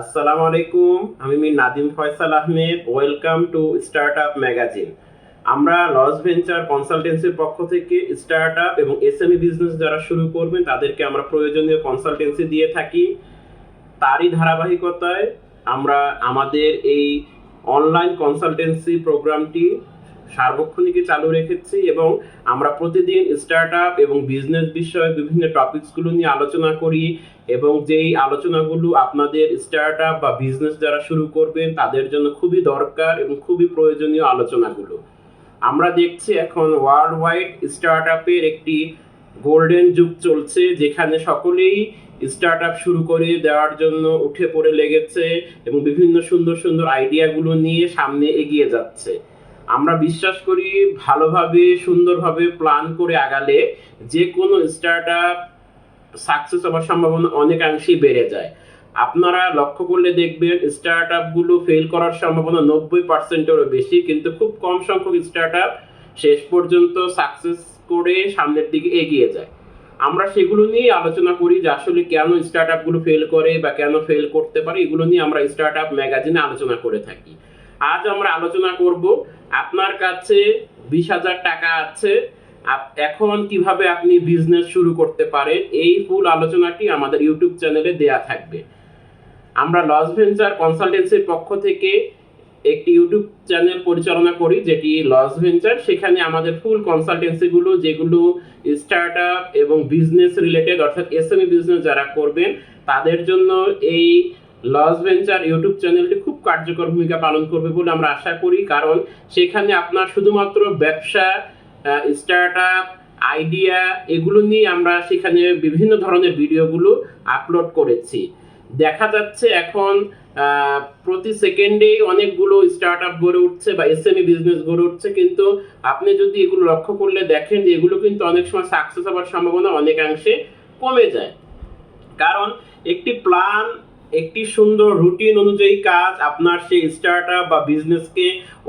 আসসালামু আলাইকুম, আমি Mir Nadim Faisal Ahmed, welcome to startup magazine. আমরা লস ভেঞ্চার কনসালটেন্সির পক্ষ থেকে স্টার্ট আপ এবং এসএমই বিজনেস যারা শুরু করবেন তাদেরকে আমরা প্রয়োজনীয় কনসালটেন্সি দিয়ে থাকি। তারই ধারাবাহিকতায় আমরা আমাদের এই অনলাইন কনসালটেন্সি প্রোগ্রামটি সার্বক্ষণিকই চালু রেখেছি এবং আমরা প্রতিদিন স্টার্ট আপ এবং বিজনেস বিষয়ে বিভিন্ন টপিকসগুলো নিয়ে আলোচনা করি এবং যেই আলোচনাগুলো আপনাদের স্টার্ট আপ বা বিজনেস যারা শুরু করবেন তাদের জন্য খুবই দরকার এবং খুবই প্রয়োজনীয় আলোচনাগুলো। আমরা দেখছি এখন ওয়ার্ল্ড ওয়াইড স্টার্ট আপের একটি গোল্ডেন যুগ চলছে যেখানে সকলেই স্টার্ট আপ শুরু করে দেওয়ার জন্য উঠে পড়ে লেগেছে এবং বিভিন্ন সুন্দর সুন্দর আইডিয়াগুলো নিয়ে সামনে এগিয়ে যাচ্ছে। আমরা বিশ্বাস করি ভালোভাবে, সুন্দরভাবে প্ল্যান করে আগালে যে কোনো স্টার্ট আপ সাকসেস হওয়ার সম্ভাবনা অনেকাংশেই বেড়ে যায়। আপনারা লক্ষ্য করলে দেখবেন স্টার্ট আপগুলো ফেল করার সম্ভাবনা নব্বই পার্সেন্টেরও বেশি, কিন্তু খুব কম সংখ্যক স্টার্ট আপ শেষ পর্যন্ত সাকসেস করে সামনের দিকে এগিয়ে যায়। আমরা সেগুলো নিয়ে আলোচনা করি যে আসলে কেন স্টার্ট আপগুলো ফেল করে বা কেন ফেল করতে পারে, এগুলো নিয়ে আমরা স্টার্ট আপ ম্যাগাজিনে আলোচনা করে থাকি। আজ আমরা আলোচনা করব আপনার কাছে বিশ হাজার টাকা আছে। এখন কীভাবে আপনি বিজনেস শুরু করতে পারেন, এই ফুল আলোচনাটি আমাদের ইউটিউব চ্যানেলে দেয়া থাকবে। আমরা লস ভেঞ্চার কনসালটেন্সির পক্ষ থেকে একটি ইউটিউব চ্যানেল পরিচালনা করি, যেটি লস ভেঞ্চার সেখানে আমাদের ফুল কনসালটেন্সিগুলো যেগুলো স্টার্ট আপ এবং বিজনেস রিলেটেড অর্থাৎ এসএমই বিজনেস যারা করবেন, তাদের জন্য এই লস ভেঞ্চার ইউটিউব চ্যানেলটি খুব কার্যকর ভূমিকা পালন করবে বলে আমরা আশা করি। কারণ সেখানে আপনার শুধুমাত্র ব্যবসা স্টার্ট আপ আইডিয়া এগুলো নিয়ে আমরা সেখানে বিভিন্ন ধরনের ভিডিওগুলো আপলোড করেছি। দেখা যাচ্ছে এখন প্রতি সেকেন্ডেই অনেকগুলো স্টার্ট আপ গড়ে উঠছে বা এসএমই বিজনেস গড়ে উঠছে। কিন্তু আপনি যদি এগুলো লক্ষ্য করলে দেখেন যে এগুলো কিন্তু অনেক সময় সাকসেস হওয়ার সম্ভাবনা অনেকাংশে কমে যায়। কারণ একটি প্ল্যান একটি সুন্দর রুটিন অনুযায়ী কাজ আপনার সেই স্টার্ট বা বিজনেসকে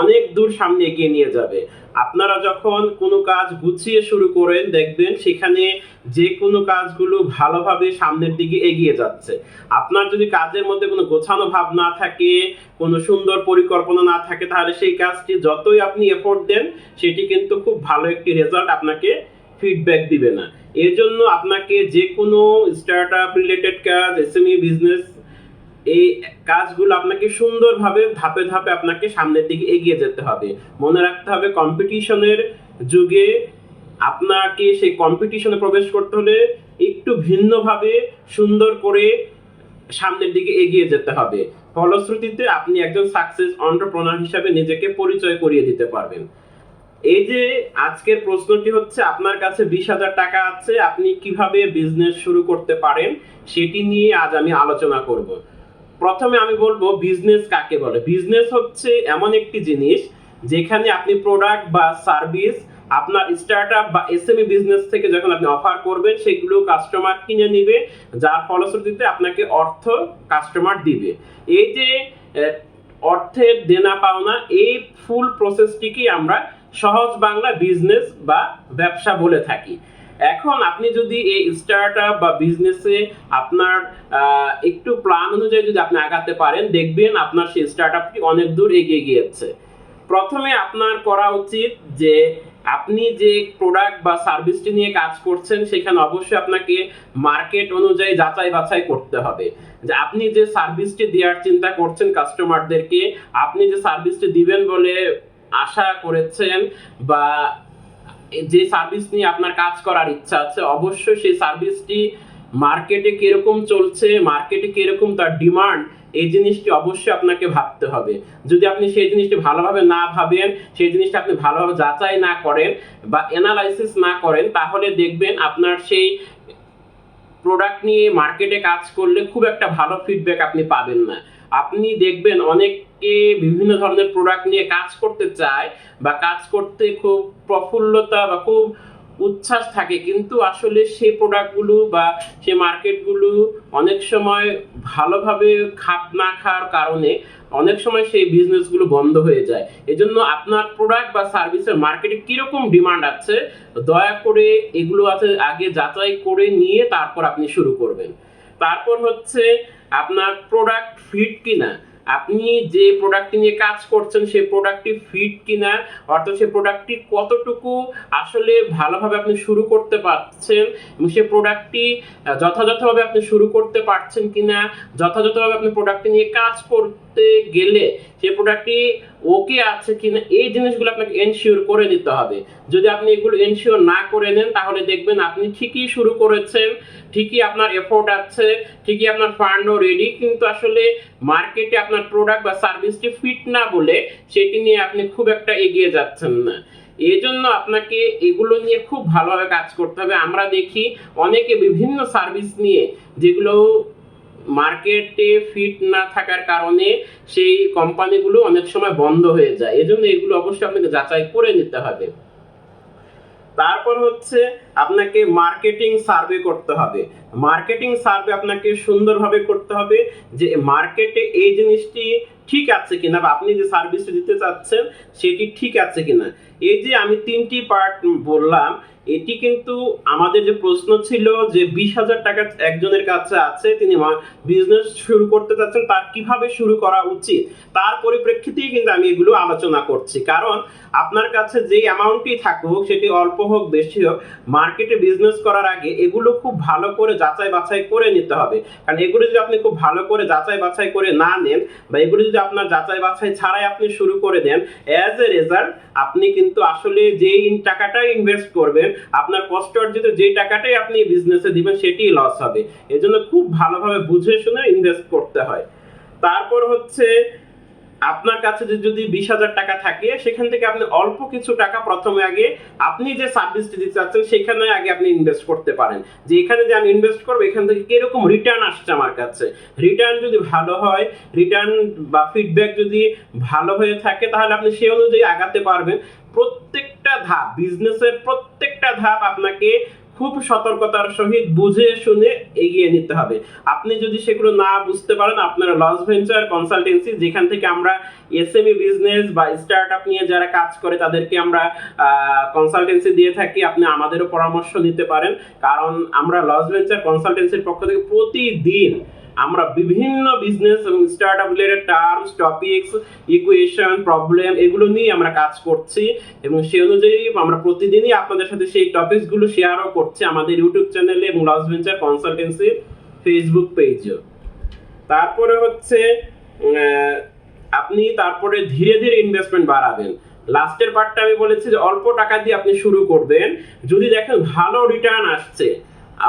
অনেক দূর সামনে এগিয়ে নিয়ে যাবে। আপনারা যখন কোনো কাজ গুছিয়ে শুরু করেন, দেখবেন সেখানে যে কোনো কাজগুলো ভালোভাবে সামনের দিকে এগিয়ে যাচ্ছে। আপনার যদি কাজের মধ্যে কোনো গোছানো ভাব না থাকে, কোনো সুন্দর পরিকল্পনা না থাকে, তাহলে সেই কাজটি যতই আপনি এফোর্ট দেন, সেটি কিন্তু খুব ভালো একটি রেজাল্ট আপনাকে ফিডব্যাক দিবে না। এর জন্য আপনাকে যে কোনো স্টার্ট আপ রিলেটেড কাজ এসএমই বিজনেস এই কাজগুলো আপনাকে সুন্দরভাবে ধাপে ধাপে আপনাকে সামনের দিকে এগিয়ে যেতে হবে। মনে রাখতে হবে কম্পিটিশনের যুগে আপনাকে সেই কম্পিটিশনে প্রবেশ করতে হলে একটু ভিন্নভাবে সুন্দর করে সামনের দিকে এগিয়ে যেতে হবে। ফলশ্রুতিতে আপনি একজন সাকসেস অন্টারপ্রনার হিসাবে নিজেকে পরিচয় করিয়ে দিতে পারবেন। এই যে আজকের প্রশ্নটি হচ্ছে, আপনার কাছে বিশ হাজার টাকা আছে, আপনি কীভাবে বিজনেস শুরু করতে পারেন? সেটি নিয়ে আজ আমি আলোচনা করব। প্রথমে আমি বলব বিজনেস কাকে বলে? বিজনেস হচ্ছে এমন একটি জিনিস যেখানে আপনি প্রোডাক্ট বা সার্ভিস আপনার স্টার্ট আপ বা এসএমই বিজনেস থেকে যখন আপনি অফার করবেন, সেগুলো কাস্টমার কিনে নিবে, যার ফলশ্রুতিতে আপনাকে অর্থ কাস্টমার দিবে। এই যে অর্থের দেনা পাওনা, এই ফুল প্রসেসটিকে আমরা সহজ বাংলা বিজনেস বা ব্যবসা বলে থাকি। এখন আপনি যদি এই স্টার্ট বা বিজনেসে আপনার একটু প্ল্যান অনুযায়ী যদি আপনি আগাতে পারেন, দেখবেন আপনার সেই স্টার্ট আপটি অনেক দূর এগিয়ে গিয়েছে। প্রথমে আপনার করা উচিত যে আপনি যে প্রোডাক্ট বা সার্ভিসটি নিয়ে কাজ করছেন, সেখানে অবশ্যই আপনাকে মার্কেট অনুযায়ী যাচাই বাছাই করতে হবে। যে আপনি যে সার্ভিসটি দেওয়ার চিন্তা করছেন কাস্টমারদেরকে আপনি যে সার্ভিসটি দিবেন বলে আশা করেছেন বা যে সার্ভিস নিয়ে আপনার কাজ করার ইচ্ছা আছে, অবশ্যই সেই সার্ভিসটি মার্কেটে কীরকম চলছে মার্কেটে কীরকম তার ডিমান্ড এই জিনিসটি অবশ্যই আপনাকে ভাবতে হবে। যদি আপনি সেই জিনিসটি ভালোভাবে না ভাবেন, সেই জিনিসটা আপনি ভালোভাবে যাচাই না করেন বা এনালাইসিস না করেন, তাহলে দেখবেন আপনার সেই প্রোডাক্ট নিয়ে মার্কেটে কাজ করলে খুব একটা ভালো ফিডব্যাক আপনি পাবেন না। আপনি দেখবেন অনেকে বিভিন্ন ধরনের প্রোডাক্ট নিয়ে কাজ করতে চায় বা কাজ করতে খুব প্রফুল্লতা বা খুব উচ্ছ্বাস থাকে। কিন্তু আসলে সেই প্রোডাক্টগুলো বা সেই মার্কেটগুলো অনেক সময় ভালোভাবে খাপ না খাওয়ার কারণে অনেক সময় সেই বিজনেসগুলো বন্ধ হয়ে যায়। এজন্য আপনার প্রোডাক্ট বা সার্ভিসের মার্কেটে কীরকম ডিমান্ড আছে, দয়া করে এগুলো আছে আগে যাচাই করে নিয়ে তারপর আপনি শুরু করবেন। তারপর হচ্ছে আপনার প্রোডাক্ট ফিট কিনা আপনি যে প্রোডাক্টটি নিয়ে কাজ করছেন, সেই প্রোডাক্টটি ফিট কিনা, অর্থাৎ সেই প্রোডাক্টটি কতটুকু আসলে ভালোভাবে আপনি শুরু করতে পারছেন এবং সেই প্রোডাক্টটি যথাযথভাবে আপনি শুরু করতে পারছেন কিনা, যথাযথভাবে আপনি প্রোডাক্টটি নিয়ে কাজ করতে গেলে সেই প্রোডাক্টটি ওকে আছে কিনা, এই জিনিসগুলো আপনাকে এনশিওর করে দিতে হবে। যদি আপনি এগুলো এনশিওর না করে নেন, তাহলে দেখবেন আপনি ঠিকই শুরু করেছেন, ঠিকই আপনার এফোর্ট আছে, ঠিকই আপনার ফান্ডও রেডি কিন্তু আসলে মার্কেটে আপনার প্রোডাক্ট বা সার্ভিসটি ফিট না বলে সেটি নিয়ে আপনি খুব একটা এগিয়ে যাচ্ছেন না। এই জন্য আপনাকে এগুলো নিয়ে খুব ভালোভাবে কাজ করতে হবে। আমরা দেখি অনেকে বিভিন্ন সার্ভিস নিয়ে যেগুলো মার্কেটে ফিট না থাকার কারণে সেই কোম্পানিগুলো অনেক সময় বন্ধ হয়ে যায়। এজন্য এগুলো অবশ্যই আপনাকে যাচাই করে নিতে হবে। তারপর হচ্ছে আপনাকে মার্কেটিং সার্ভে করতে হবে। মার্কেটিং সার্ভে আপনাকে সুন্দরভাবে করতে হবে যে মার্কেটে এই জিনিসটি ঠিক আছে কিনা বা আপনি যে সার্ভিসটি দিতে চাচ্ছেন সেটি ঠিক আছে কিনা। এই যে আমি তিনটি পার্ট বললাম এটি কিন্তু আমাদের যে প্রশ্ন ছিল যে বিশ হাজার টাকা একজনের কাছে আছে, তিনি বিজনেস শুরু করতে চাচ্ছেন, তার কীভাবে শুরু করা উচিত? তার পরিপ্রেক্ষিতেই কিন্তু আমি এগুলো আলোচনা করছি। কারণ আপনার কাছে যে অ্যামাউন্টই থাকুক, সেটি অল্প হোক, বেশি হোক মার্কেটে বিজনেস করার আগে এগুলো খুব ভালো করে যাচাই বাছাই করে নিতে হবে। কারণ এগুলো যদি আপনি খুব ভালো করে যাচাই বাছাই করে না নেন বা এগুলো যদি আপনার যাচাই বাছাই ছাড়াই আপনি শুরু করে দেন অ্যাজ এ রেজাল্ট আপনি কিন্তু আসলে যেই টাকাটাই ইনভেস্ট করবেন আপনার কষ্ট অর্জিত যে টাকাটাই আপনি বিজনেসে দিবেন, সেটিই লস হবে। এজন্য খুব ভালোভাবে বুঝে শুনে ইনভেস্ট করতে হয়। তারপর হচ্ছে, আপনার কাছে যদি বিশ হাজার টাকা থাকে, সেখান থেকে আপনি অল্প কিছু টাকা প্রথমে আগে আপনি যে সার্ভিসটি দিতে চাচ্ছেন, সেখানে আগে আপনি ইনভেস্ট করতে পারেন। যে এখানে যে আমি ইনভেস্ট করব, এখান থেকে কীরকম রিটার্ন আসছে আমার কাছে? রিটার্ন যদি ভালো হয় রিটার্ন বা ফিডব্যাক যদি ভালো হয়ে থাকে, তাহলে আপনি সেই অনুযায়ী আগাতে পারবেন। প্রত্যেকটা ধাপ বিজনেসের প্রত্যেকটা ধাপ আপনাকে খুব সতর্কতার সহিত বুঝে শুনে এগিয়ে নিতে হবে। আপনি যদি সেগুলো না বুঝতে পারেন, আপনারা লস ভেঞ্চার কনসালটেন্সি যেখান থেকে আমরা এসএমই বিজনেস বা স্টার্ট আপ নিয়ে যারা কাজ করে, তাদেরকে আমরা কনসালটেন্সি দিয়ে থাকি। আপনি আমাদেরও পরামর্শ নিতে পারেন। কারণ আমরা লস ভেঞ্চার কনসালটেন্সির পক্ষ থেকে প্রতিদিন আমরা বিভিন্ন বিজনেস এবং startup terms topics equation problem এগুলো নিয়ে আমরা কাজ করছি এবং সেই অনুযায়ী আমরা প্রতিদিনই আপনাদের সাথে সেই টপিকসগুলো শেয়ারও করছি আমাদের ইউটিউব চ্যানেলে এবং লস ভেঞ্চার কনসালটেন্সি ফেসবুক পেজেও তারপরে হচ্ছে আপনি তারপরে ধীরে ধীরে ইনভেস্টমেন্ট বাড়াবেন। লাস্টের পার্টটা আমি বলেছি যে অল্প টাকা দিয়ে আপনি শুরু করবেন। যদি দেখেন ভালো রিটার্ন আসছে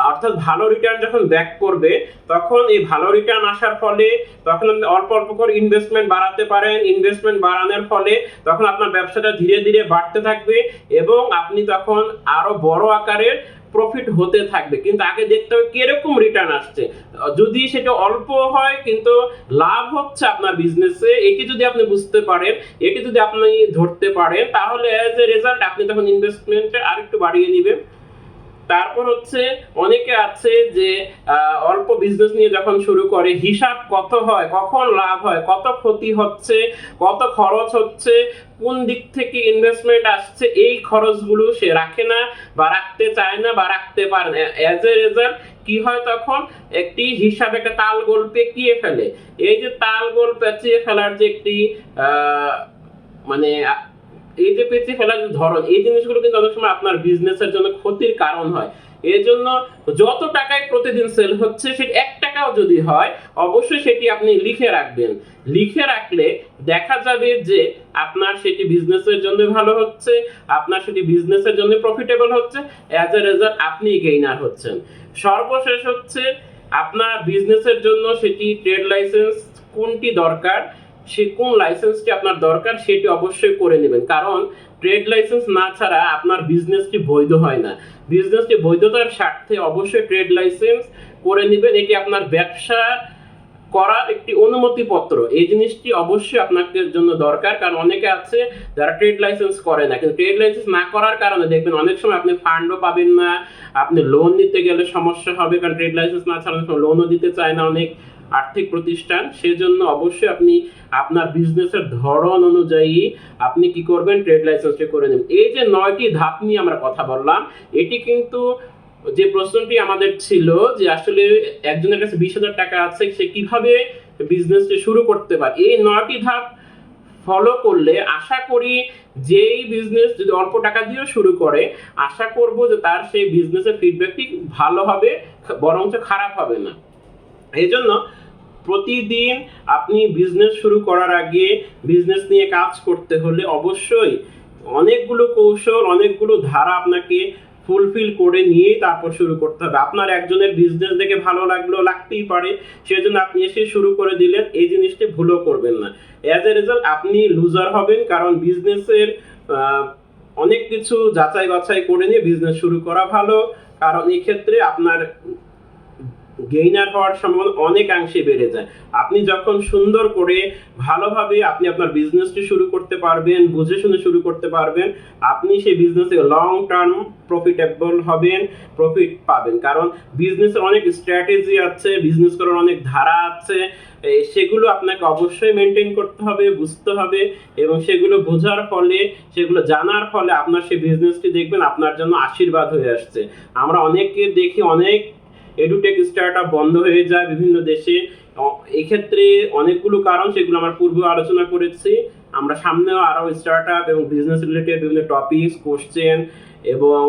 অর্থাৎ ভালো রিটার্ন যখন ব্যাক করবে, তখন এই ভালো রিটার্ন আসার ফলে তখন আপনি অল্প অল্প করে ইনভেস্টমেন্ট বাড়াতে পারেন। ইনভেস্টমেন্ট বাড়ানোর ফলে তখন আপনার ব্যবসাটা ধীরে ধীরে বাড়তে থাকবে এবং আপনি তখন আরও বড় আকারের প্রফিট হতে থাকবে। কিন্তু আগে দেখতে হবে কীরকম রিটার্ন আসছে। যদি সেটা অল্প হয়, কিন্তু লাভ হচ্ছে আপনার বিজনেসে এটি যদি আপনি বুঝতে পারেন, এটি যদি আপনি ধরতে পারেন, তাহলে অ্যাজ এ রেজাল্ট আপনি তখন ইনভেস্টমেন্টে আরেকটু বাড়িয়ে নেবেন তারপর হচ্ছে অনেকে আছে যে অল্প বিজনেস নিয়ে যখন শুরু করে, হিসাব কত হয়, কখন লাভ হয়, কত ক্ষতি হচ্ছে, কত খরচ হচ্ছে, কোন দিক থেকে ইনভেস্টমেন্ট আসছে, এই খরচগুলো সে রাখে না বা রাখতে চায় না বা রাখতে পারে না। অ্যাজ এ রেজাল্ট কি হয় তখন? একটি হিসাব, একটা তাল গোল পেঁকিয়ে ফেলে। এই যে তাল গোল পেঁচিয়ে ফেলার যে একটি মানে এই যে পেঁচিয়ে ফেলার যে ধরন, এই জিনিসগুলো কিন্তু অনেক সময় আপনার বিজনেসের জন্য ক্ষতির কারণ হয়। এর জন্য যত টাকায় প্রতিদিন সেল হচ্ছে সেটি এক টাকাও যদি হয়, অবশ্যই সেটি আপনি লিখে রাখবেন। লিখে রাখলে দেখা যাবে যে আপনার সেটি বিজনেসের জন্য ভালো হচ্ছে, আপনার সেটি বিজনেসের জন্য প্রফিটেবল হচ্ছে অ্যাজ এ রেজাল্ট আপনি গেইনার হচ্ছেন। সর্বশেষ হচ্ছে, আপনার বিজনেসের জন্য সেটি ট্রেড লাইসেন্স কোনটি দরকার সে কোন লাইসেন্সটি আপনার দরকার সেটি অবশ্যই করে নেবেন। কারণ ট্রেড লাইসেন্স না ছাড়া আপনার বিজনেসটি বৈধ হয় না। বিজনেসটি বৈধতার স্বার্থে অবশ্যই ট্রেড লাইসেন্স করে নেবেন। এটি আপনার ব্যবসা করার একটি অনুমতিপত্র। এই জিনিসটি অবশ্যই আপনাদের জন্য দরকার। কারণ অনেকে আছে যারা ট্রেড লাইসেন্স করে না। কিন্তু ট্রেড লাইসেন্স না করার কারণে দেখবেন অনেক সময় আপনি ফান্ডও পাবেন না। আপনি লোন নিতে গেলে সমস্যা হবে। কারণ ট্রেড লাইসেন্স না ছাড়া লোনও দিতে চায় না অনেক। আর্থিক প্রতিষ্ঠান, সেজন্য অবশ্যই আপনি আপনার বিজনেসের ধরন অনুযায়ী আপনি কি করবেন ট্রেড লাইসেন্সটি করে নেবেন। এই যে নয়টি ধাপ নিয়ে আমরা কথা বললাম, এটি কিন্তু যে প্রশ্নটি আমাদের ছিল যে আসলে একজনের কাছে বিশ হাজার টাকা আছে, সে কীভাবে বিজনেসটি শুরু করতে পারে, এই নয়টি ধাপ ফলো করলে আশা করি যেই বিজনেস যদি অল্প টাকা দিয়েও শুরু করে, আশা করব যে তার সেই বিজনেসের ফিডব্যাকটি ভালো হবে, বরঞ্চ খারাপ হবে না। এই জন্য প্রতিদিন আপনি বিজনেস শুরু করার আগে বিজনেস নিয়ে কাজ করতে হলে অবশ্যই অনেকগুলো কৌশল, অনেকগুলো ধারা আপনাকে ফুলফিল করে নিয়েই তারপর শুরু করতে হবে। আপনার একজনের বিজনেস দেখে ভালো লাগল, লাগতেই পারে। সেজন্য আপনি এসে শুরু করে দিলেন এই জিনিসটি ভুলও করবেন না। অ্যাজ এ রেজাল্ট আপনি লুজার হবেন কারণ বিজনেসের অনেক কিছু যাচাই বাছাই করে নিয়ে বিজনেস শুরু করা ভালো। কারণ এক্ষেত্রে আপনার গেইনার হওয়ার সম্ভাবনা অনেকাংশে বেড়ে যায়। আপনি যখন সুন্দর করে ভালোভাবে আপনি আপনার বিজনেসটি শুরু করতে পারবেন, বুঝে শুনে শুরু করতে পারবেন, আপনি সেই বিজনেসে লং টার্ম প্রফিটেবল হবেন প্রফিট পাবেন। কারণ বিজনেসের অনেক স্ট্র্যাটেজি আছে বিজনেস করার অনেক ধারা আছে সেগুলো আপনাকে অবশ্যই মেনটেন করতে হবে, বুঝতে হবে এবং সেগুলো বোঝার ফলে, সেগুলো জানার ফলে আপনার সেই বিজনেসটি দেখবেন আপনার জন্য আশীর্বাদ হয়ে আসছে। আমরা অনেককে দেখি, অনেক এডুটেক স্টার্ট বন্ধ হয়ে যায় বিভিন্ন দেশে। এক্ষেত্রে অনেকগুলো কারণ, সেগুলো আমরা পূর্বে আলোচনা করেছি। আমরা সামনেও আরও স্টার্ট আপ এবং বিজনেস রিলেটেড বিভিন্ন টপিকস কোশ্চেন এবং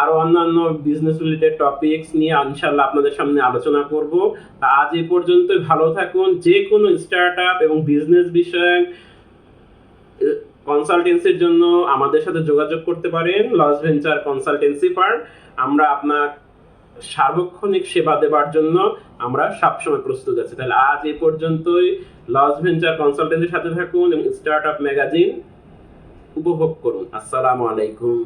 আরও অন্যান্য বিজনেস রিলেটেড টপিকস নিয়ে ইনশাল্লাহ আপনাদের সামনে আলোচনা করব। তা আজ এ পর্যন্ত ভালো থাকুন। যে কোনো স্টার্ট আপ এবং বিজনেস বিষয়ক কনসালটেন্সির জন্য আমাদের সাথে যোগাযোগ করতে পারেন। লস ভেঞ্চার কনসালটেন্সি ফার্ম আমরা আপনার সার্বক্ষণিক সেবা দেবার জন্য আমরা সবসময় প্রস্তুত আছি। তাহলে আজ এ পর্যন্তই। লস ভেঞ্চার কনসালটেন্সির সাথে থাকুন এবং স্টার্ট আপ ম্যাগাজিন উপভোগ করুন। আসসালামু আলাইকুম।